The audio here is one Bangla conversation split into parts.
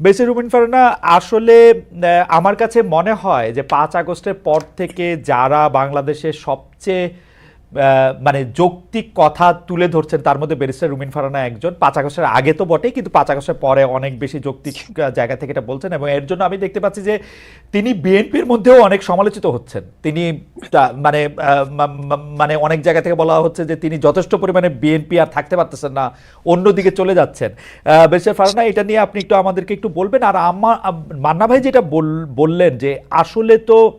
বেসির রুবিন ফারনা আসলে আমার কাছে মনে হয় যে পাঁচ আগস্টের পর থেকে যারা বাংলাদেশের সবচেয়ে মানে যৌক্তিক কথা তুলে ধরছেন, তার মধ্যে ব্যারিস্টার রুমিন ফারানা একজন। পাঁচ আগস্টের আগে তো বটেই, কিন্তু পাঁচ আগস্টের পরে অনেক বেশি যৌক্তিক জায়গা থেকে এটা বলছেন এবং এর জন্য আমি দেখতে পাচ্ছি যে তিনি বিএনপির মধ্যেও অনেক সমালোচিত হচ্ছেন। তিনি মানে মানে অনেক জায়গা থেকে বলা হচ্ছে যে তিনি যথেষ্ট পরিমাণে বিএনপি আর থাকতে পারতেছেন না, অন্যদিকে চলে যাচ্ছেন। বেশির ফারানা, এটা নিয়ে আপনি একটু আমাদেরকে একটু বলবেন, আর আমার মান্না ভাই যেটা বল- বললেন যে আসলে তো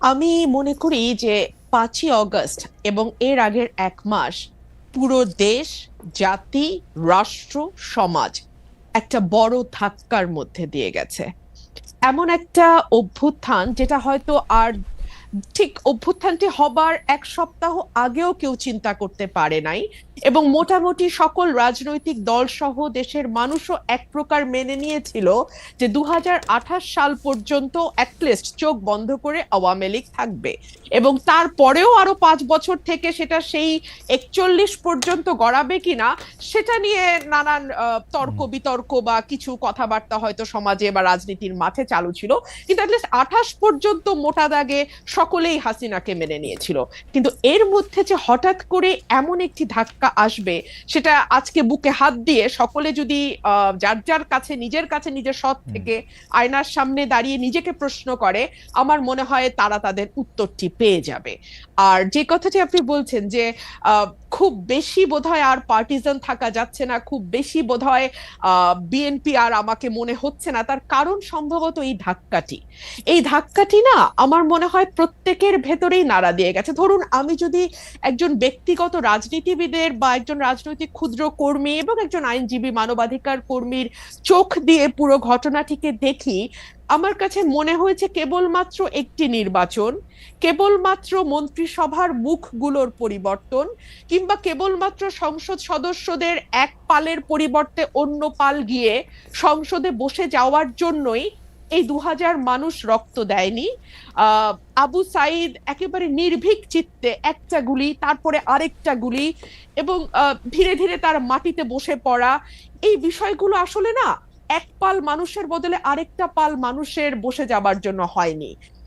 আমি মনে করি যে পাঁচই অগস্ট এবং এর আগের এক মাস পুরো দেশ, জাতি, রাষ্ট্র, সমাজ একটা বড় ধাক্কার মধ্যে দিয়ে গেছে। এমন একটা অভ্যুত্থান যেটা হয়তো আর ঠিক অভ্যুত্থানটি হবার এক সপ্তাহ আগেও কেউ চিন্তা করতে পারে নাই। এবং মোটামুটি সকল রাজনৈতিক দল সহ দেশের মানুষও এক প্রকার মেনে নিয়েছিল যে দু সাল পর্যন্ত অ্যাটলিস্ট চোখ বন্ধ করে আওয়ামী লীগ থাকবে। এবং তারপরেও আরও পাঁচ বছর থেকে সেটা সেই একচল্লিশ পর্যন্ত গড়াবে কিনা সেটা নিয়ে নানান তর্ক বিতর্ক বা কিছু কথাবার্তা হয়তো সমাজে বা রাজনীতির মাঠে চালু ছিল। কিন্তু অ্যাটলিস্ট আঠাশ পর্যন্ত মোটা দাগে সকলেই হাসিনাকে মেনে নিয়েছিল। কিন্তু এর মধ্যে যে হঠাৎ করে এমন একটি ধাক্কা আসবে সেটা আজকে বুকে হাত দিয়ে সকলে যদি আহ, যার যার কাছে নিজের কাছে নিজের সৎ থেকে আয়নার সামনে দাঁড়িয়ে নিজেকে প্রশ্ন করে আমার মনে হয় তারা তাদের উত্তরটি পেয়ে যাবে। আর যে কথাটি আপনি বলছেন যে আহ, খুব বেশি বোধহয় আর পার্টিজান থাকা যাচ্ছে না, খুব বেশি বোধহয় বিএনপি আর আমাকে মনে হচ্ছে না। তার কারণ সম্ভবত এই ধাক্কাটি। এই ধাক্কাটি না আমার মনে হয় প্রত্যেকের ভেতরেই নাড়া দিয়ে গেছে। ধরুন আমি যদি একজন ব্যক্তিগত রাজনীতিবিদের বা একজন রাজনৈতিক ক্ষুদ্র কর্মী এবং একজন আইনজীবী, মানবাধিকার কর্মীর চোখ দিয়ে পুরো ঘটনাটিকে দেখি আমার কাছে মনে হয়েছে কেবলমাত্র একটি নির্বাচন, কেবলমাত্র মন্ত্রিসভার মুখগুলোর পরিবর্তন কিংবা কেবলমাত্র সংসদ সদস্যদের এক পালের পরিবর্তে অন্য পাল গিয়ে সংসদে বসে যাওয়ার জন্যই এই দু হাজার মানুষ রক্ত দেয়নি। আবু সাইদ একেবারে নির্ভীক চিত্তে একটা গুলি, তারপরে আরেকটা গুলি এবং ধীরে ধীরে তার মাটিতে বসে পড়া। এই বিষয়গুলো আসলে না এক পাল মানুষের বদলে আরেকটা পাল মানুষের বসে যাবার জন্য হয়নি।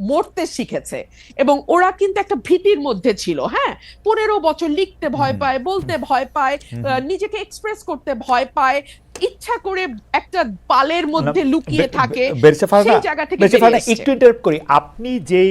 মরতে শিখেছে। এবং ওরা কিন্তু একটা ভীতির মধ্যে ছিল হ্যাঁ? পনেরো বছর লিখতে ভয় পায় বলতে ভয় পায় নিজেকে এক্সপ্রেস করতে ভয় পায় ইচ্ছা করে একটা পালের মধ্যে লুকিয়ে থাকে সেই জায়গা থেকে। একটু ইন্টারাপ্ট করি। আপনি যেই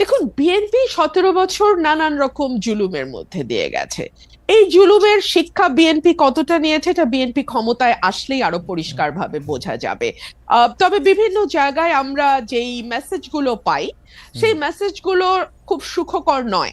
দেখুন বিএনপি সতেরো বছর নানান রকম জুলুমের মধ্যে দিয়ে গেছে। এই জুলুমের শিক্ষা বিএনপি কতটা নিয়েছে এটা বিএনপি ক্ষমতায় আসলেই আরও পরিষ্কারভাবে বোঝা যাবে। আহ, তবে বিভিন্ন জায়গায় আমরা যেই মেসেজগুলো পাই সেই মেসেজগুলো খুব সুখকর নয়।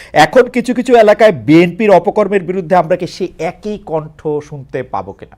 এখন কিছু কিছু এলাকায় বিএনপির অপকর্মের বিরুদ্ধে আমরা কি সেই একই কণ্ঠ শুনতে পাবো কিনা?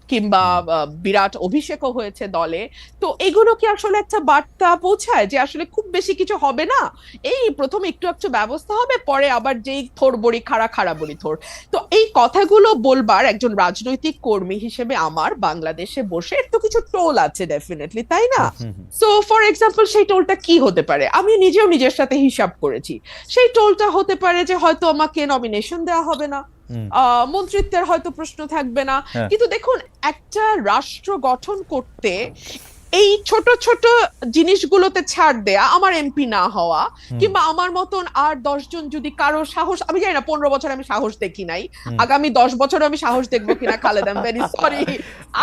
কিংবা বিরাট অভিষেকও হয়েছে দলে। তো এগুলো কি আসলে একটা বার্তা পৌঁছায় যে আসলে খুব বেশি কিছু হবে না? এই প্রথম একটু একটু ব্যবস্থা হবে পরে আবার যেই থোর বড়ি খাড়া খাড়া বড়ি থোর। তো এই কথাগুলো বলবার একজন রাজনৈতিক কর্মী হিসেবে আমার বাংলাদেশে বসে একটু কিছু টোল আছে ডেফিনেটলি তাই না। সো ফর এক্সাম্পল সেই টোলটা কি হতে পারে? আমি নিজেও নিজের সাথে হিসাব করেছি। সেই টোলটা হতে পারে যে হয়তো আমাকে নমিনেশন দেওয়া হবে না। মন্ত্রিত্বের হয়তো প্রশ্ন থাকবে না। হ্যাঁ। কিন্তু দেখুন একটা রাষ্ট্র গঠন করতে এই ছোট ছোট জিনিসগুলোতে ছাড় দেয়া আমার এমপি না হওয়া কিংবা আমার মতন আর দশজন যদি কারও সাহস আমি জানি না পনেরো বছর আমি সাহস দেখি নাই। আগামী দশ বছর আমি সাহস দেখব কিনা খালেদ আম ভেরি সরি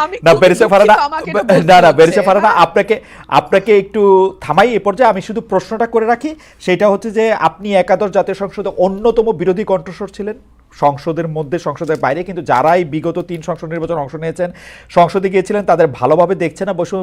আমি না বেরিসে ফারানা না না হচ্ছে, বেরিসে ফারানা? আপনাকে আপনাকে একটু থামাই এ পর্যায়ে। আমি শুধু প্রশ্নটা করে রাখি সেটা হচ্ছে যে আপনি একাদশ জাতীয় সংসদে অন্যতম বিরোধী কণ্ঠস্বর ছিলেন? সংসদের মধ্যে, সংসদের বাইরে, কিন্তু যারাই বিগত তিন সংসদ নির্বাচন অংশ নিয়েছেন, সংসদে গিয়েছিলেন, তাদের ভালোভাবে দেখছে না, বৈষম্য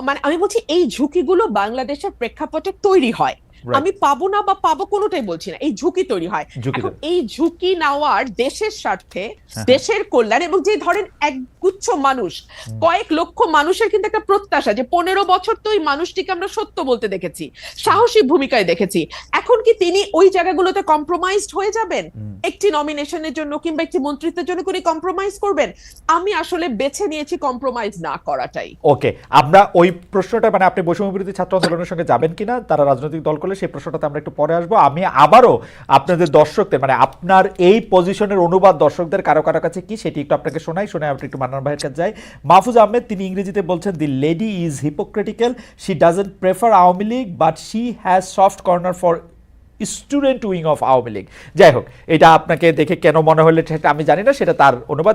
মানে আমি বলছি এই ঝুঁকিগুলো বাংলাদেশের প্রেক্ষাপটে তৈরি হয়. আমি পাবো না বা পাবো কোনোটাই বলছি না। এই ঝুঁকি তৈরি হয়। এখন এই ঝুঁকি নেওয়ার দেশের স্বার্থে হ্যাঁ। দেশের কল্যাণ এবং যে ধরেন একগুচ্ছ মানুষ কয়েক লক্ষ মানুষের কিন্তু একটা প্রত্যাশা যে পনেরো বছর তো ওই মানুষটিকে আমরা সত্য বলতে দেখেছি সাহসী ভূমিকায় দেখেছি। এখন কি তিনি ওই জায়গাগুলোতে কম্প্রোমাইজড হয়ে যাবেন। একটি নমিনেশনের জন্য কিংবা একটি মন্ত্রিত্বের জন্য করে কম্প্রোমাইজ করবেন? আমি আসলে বেছে নিয়েছি কম্প্রোমাইজ না করাটাই। ওকে আমরা ওই প্রশ্নটা মানে আপনি বৈষম্য বিরোধী ছাত্র আন্দোলনের সঙ্গে যাবেন কিনা তারা রাজনৈতিক দল করলে সেই প্রশ্নটাতে আমরা একটু পরে আসব। আমি আবারও আপনাদের দর্শকদের মানে আপনার এই পজিশনের অনুবাদ দর্শকদের কারও কারও কাছে কি সেটি একটু আপনাকে শোনাই শোনাই আপনি একটু মান্নান ভাইয়ের কাছে যাই। মাহফুজ আহমেদ, তিনি ইংরেজিতে বলছেন the lady is hypocritical she doesn't prefer Awami League but she has soft corner for student wing of Awami League. যাই হোক, এটা আপনাকে দেখে কেন মনে হলে আমি জানি না, সেটা তার অনুবাদ।